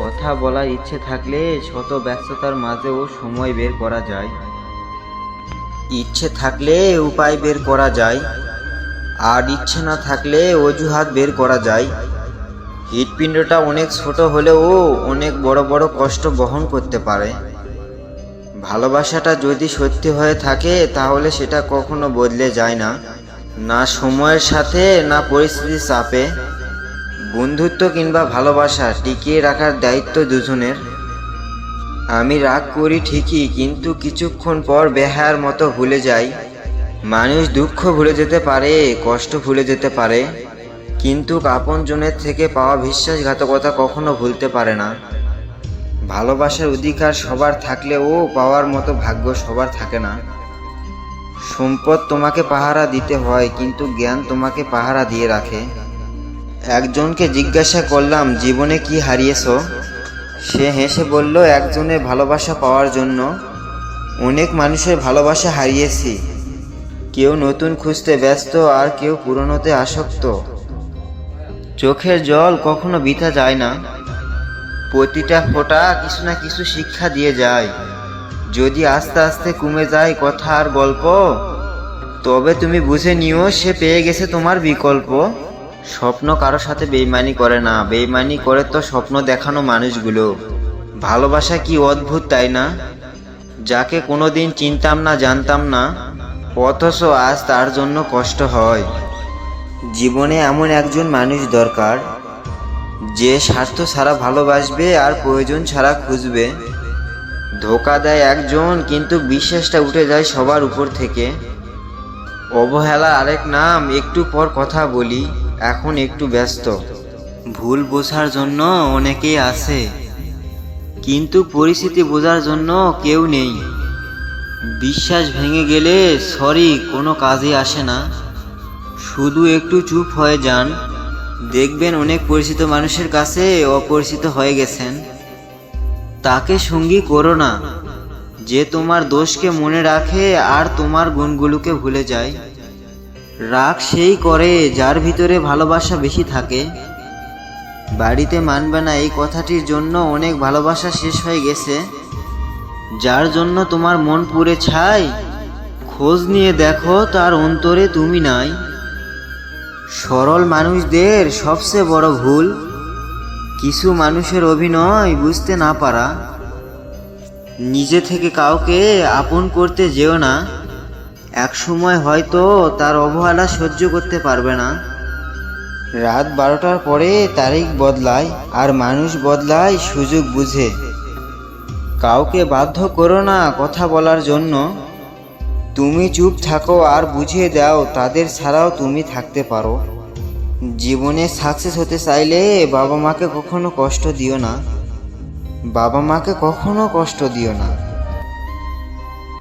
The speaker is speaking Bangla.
কথা বলার ইচ্ছে থাকলে শত ব্যস্ততার মাঝেও সময় বের করা যায়। ইচ্ছে থাকলে উপায় বের করা যায়। আর ইচ্ছে না থাকলে অজুহাত বের করা যায়। হৃৎপিণ্ডটা অনেক ছোট হলেও অনেক বড় বড় কষ্ট বহন করতে পারে। ভালোবাসাটা যদি সত্যি হয়ে থাকে, তাহলে সেটা কখনো বদলে যায় না। না সময়ের সাথে, না পরিস্থিতির চাপে। বন্ধুত্ব কিংবা ভালোবাসা টিকিয়ে রাখার দায়িত্ব দুজনের। আমি রাগ করি ঠিকই, কিন্তু কিছুক্ষণ পর বেহার মতো ভুলে যাই। মানুষ দুঃখ ভুলে যেতে পারে, কষ্ট ভুলে যেতে পারে। কিন্তু আপনজনের থেকে পাওয়া বিশ্বাসঘাতকতা কখনো ভুলতে পারে না। ভালোবাসার অধিকার সবার থাকলেও পাওয়ার মতো ভাগ্য সবার থাকে না। সম্পদ তোমাকে পাহারা দিতে হয়, কিন্তু জ্ঞান তোমাকে পাহারা দিয়ে রাখে। একজনকে জিজ্ঞাসা করলাম, জীবনে কি হারিয়েছো? সে হেসে বলল একজনের ভালোবাসা পাওয়ার জন্য অনেক মানুষের ভালোবাসা হারিয়েছি। কেউ নতুন খুঁজতে ব্যস্ত আর কেউ পুরনোতে আসক্ত। চোখের জল কখনো বৃথা যায় না। প্রতিটা ফোঁটা কিছু না কিছু শিক্ষা দিয়ে যায়। যদি আস্তে আস্তে কমে যায় কথা আর গল্প, তবে তুমি বুঝে নিও সে পেয়ে গেছে তোমার বিকল্প। স্বপ্ন কারোর সাথে বেইমানি করে না, বেইমানি করে তো স্বপ্ন দেখানো মানুষগুলো। ভালোবাসা কি অদ্ভুত, তাই না? যাকে কোনো দিন চিনতাম না, জানতাম না, অথচ আজ তার জন্য কষ্ট হয়। জীবনে এমন একজন মানুষ দরকার যে স্বার্থ ছাড়া ভালোবাসবে আর প্রয়োজন ছাড়া খুঁজবে। ধোকা দেয় একজন, কিন্তু বিশ্বাসটা উঠে যায় সবার উপর থেকে। অবহেলা আরেক নাম, একটু পর কথা বলি, এখন একটু ব্যস্ত। ভুল বোঝার জন্য অনেকেই আছে, কিন্তু পরিস্থিতি বোঝার জন্য কেউ নেই। বিশ্বাস ভেঙে গেলে সরি, কোনো কাজে আসে না। শুধু একটু চুপ হয়ে যান। দেখবেন অনেক পরিচিত মানুষের কাছে অপরিচিত হয়ে গেছেন। তাকে সঙ্গী করো না। যে তোমার দোষকে মনে রাখে আর তোমার গুণগুলোকে ভুলে যায়। রাগ সেই করে যার ভিতরে ভালোবাসা বেশি থাকে। বাড়িতে মানবে না এই কথাটির জন্য অনেক ভালোবাসা শেষ হয়ে গেছে। যার জন্য তোমার মন পুড়ে ছাই। খোঁজ নিয়ে দেখো তার অন্তরে তুমি নাই। সরল মানুষদের সবচেয়ে বড় ভুল? কিছু মানুষের অভিনয় বুঝতে না পারা। নিজে থেকে কাউকে আপন করতে যেও না। এক সময় হয়তো তার অবহেলা সহ্য করতে পারবে না। রাত বারোটার পরে তারিখ বদলায় আর মানুষ বদলায় সুযোগ বুঝে। কাউকে বাধ্য করো না কথা বলার জন্য। তুমি চুপ থাকো আর বুঝিয়ে দাও, তাদের ছাড়াও তুমি থাকতে পারো। জীবনে সাকসেস হতে চাইলে বাবা মাকে কখনো কষ্ট দিও না। বাবা মাকে কখনো কষ্ট দিও না।